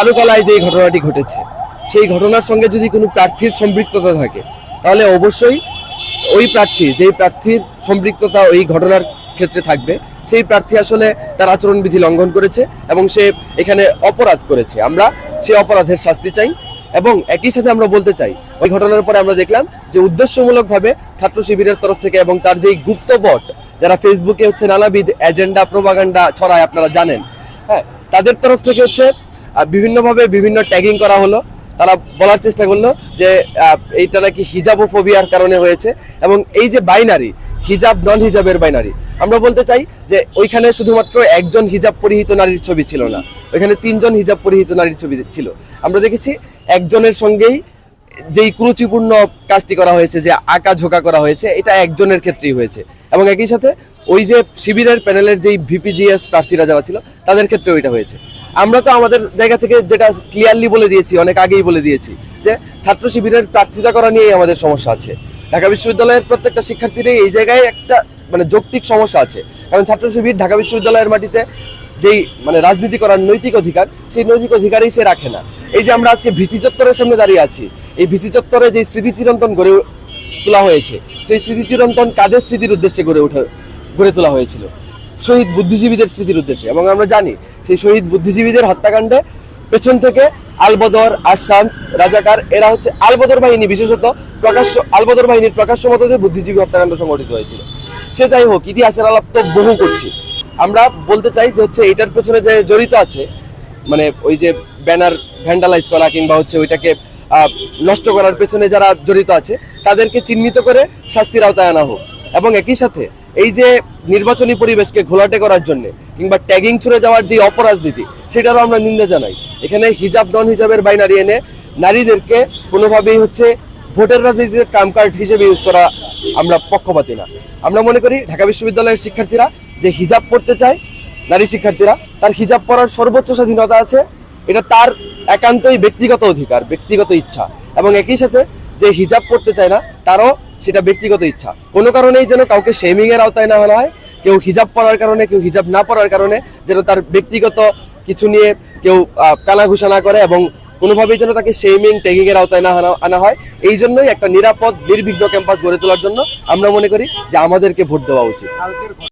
চারুকলায় যে ঘটনাটি ঘটেছে, সেই ঘটনার সঙ্গে যদি কোনো প্রার্থীর সম্পৃক্ততা থাকে, তাহলে অবশ্যই ওই প্রার্থী, যেই প্রার্থীর সম্পৃক্ততা ওই ঘটনার ক্ষেত্রে থাকবে, সেই প্রার্থী আসলে তার আচরণবিধি লঙ্ঘন করেছে এবং সে এখানে অপরাধ করেছে। আমরা সেই অপরাধের শাস্তি চাই এবং একই সাথে আমরা বলতে চাই, ওই ঘটনার পরে আমরা দেখলাম যে উদ্দেশ্যমূলকভাবে ছাত্র শিবিরের তরফ থেকে এবং তার যেই গুপ্ত বট, যারা ফেসবুকে হচ্ছে নানাবিধ এজেন্ডা, প্রোপাগান্ডা ছড়ায়, আপনারা জানেন হ্যাঁ তাদের তরফ থেকে হচ্ছে বিভিন্নভাবে বিভিন্ন ট্যাগিং করা হলো। তারা বলার চেষ্টা করল যে এইটা নাকি হিজাবোফোবিয়ার কারণে হয়েছে এবং এই যে বাইনারি হিজাব নন হিজাবের বাইনারি আমরা বলতে চাই যে ওইখানে শুধুমাত্র একজন হিজাব পরিহিত নারীর ছবি ছিল না, ওইখানে তিনজন হিজাব পরিহিত নারীর ছবি ছিল। আমরা দেখেছি একজনের সঙ্গেই যেই কুরুচিপূর্ণ কাজটি করা হয়েছে, যে আঁকা ঝোঁকা করা হয়েছে, এটা একজনের ক্ষেত্রেই হয়েছে। এবং একই সাথে ওই যে শিবিরের প্যানেলের যেই ভিপিজিএস প্রার্থীরা যারা ছিল, তাদের ক্ষেত্রেও এটা হয়েছে। আমরা তো আমাদের জায়গা থেকে যেটা ক্লিয়ারলি বলে দিয়েছি, অনেক আগেই বলে দিয়েছি, যে ছাত্র শিবিরের প্রার্থিতা করা নিয়েই আমাদের সমস্যা আছে। ঢাকা বিশ্ববিদ্যালয়ের প্রত্যেকটা শিক্ষার্থীরই এই জায়গায় একটা মানে যৌক্তিক সমস্যা আছে। কারণ ছাত্র শিবির ঢাকা বিশ্ববিদ্যালয়ের মাটিতে যেই মানে রাজনীতি করার নৈতিক অধিকার, সেই নৈতিক অধিকারই সে রাখে না। এই যে আমরা আজকে ভিসি চত্বরের সামনে দাঁড়িয়ে আছি এই ভিসি চত্বরে যে স্মৃতিচিরন্তন গড়ে তোলা হয়েছে, সেই স্মৃতিচিরন্তন কাদের স্মৃতির উদ্দেশ্যে গড়ে ওঠে, গড়ে তোলা হয়েছিল? শহীদ বুদ্ধিজীবীদের স্মৃতির উদ্দেশ্যে। এবং আমরা জানি, সেই শহীদ বুদ্ধিজীবীদের হত্যাকাণ্ডে পেছন থেকে আলবদর আশামস রাজাকার, এরা হচ্ছে আলবদর বাহিনী, বিশেষত প্রকাশ্য, আলবদর বাহিনীর প্রকাশ্য মততে বুদ্ধিজীবী হত্যাকাণ্ড সংঘটিত হয়েছিল। সে যাই হোক, ইতিহাসের আলাপ তো বহু করছি। আমরা বলতে চাই যে হচ্ছে এটার পেছনে যে জড়িত আছে মানে ওই যে ব্যানার ভ্যান্ডালাইজ করা কিংবা হচ্ছে ওইটাকে নষ্ট করার পেছনে যারা জড়িত আছে, তাদেরকে চিহ্নিত করে শাস্তির আওতায় আনা হোক। এবং একই সাথে এই যে নির্বাচনী পরিবেশকে ঘোলাটে করার জন্য কিংবা ট্যাগিং ছুড়ে যাওয়ার যে অপরাজনীতি, সেটারও আমরা নিন্দা জানাই। এখানে হিজাব নন হিজাবের বাইনারি এনে নারীদেরকে কোনোভাবেই হচ্ছে ভোটের রাজনীতিতে কামকার্ড হিসেবে ইউজ করা আমরা পক্ষপাতি না। আমরা মনে করি ঢাকা বিশ্ববিদ্যালয়ের শিক্ষার্থীরা যে হিজাব পড়তে চায়, নারী শিক্ষার্থীরা, তার হিজাব পরার সর্বোচ্চ স্বাধীনতা আছে। এটা তার একান্তই ব্যক্তিগত অধিকার, ব্যক্তিগত ইচ্ছা। এবং একই সাথে যে হিজাব পড়তে চায় না, তারও সেটা ব্যক্তিগত ইচ্ছা। কোনো কারণেই যেন কাউকে শেমিং এর আওতায় না আনা হয়, কেউ হিজাব পরার কারণে, কেউ হিজাব না পরার কারণে যেন তার ব্যক্তিগত কিছু নিয়ে কেউ কানাঘুষা না করে এবং কোনোভাবেই যেন তাকে শেমিং ট্যাগিং এর আওতায় না আনা হয়। এই জন্যই একটা নিরাপদ, নির্বিঘ্ন ক্যাম্পাস গড়ে তোলার জন্য আমরা মনে করি যে আমাদেরকে ভোট দেওয়া উচিত।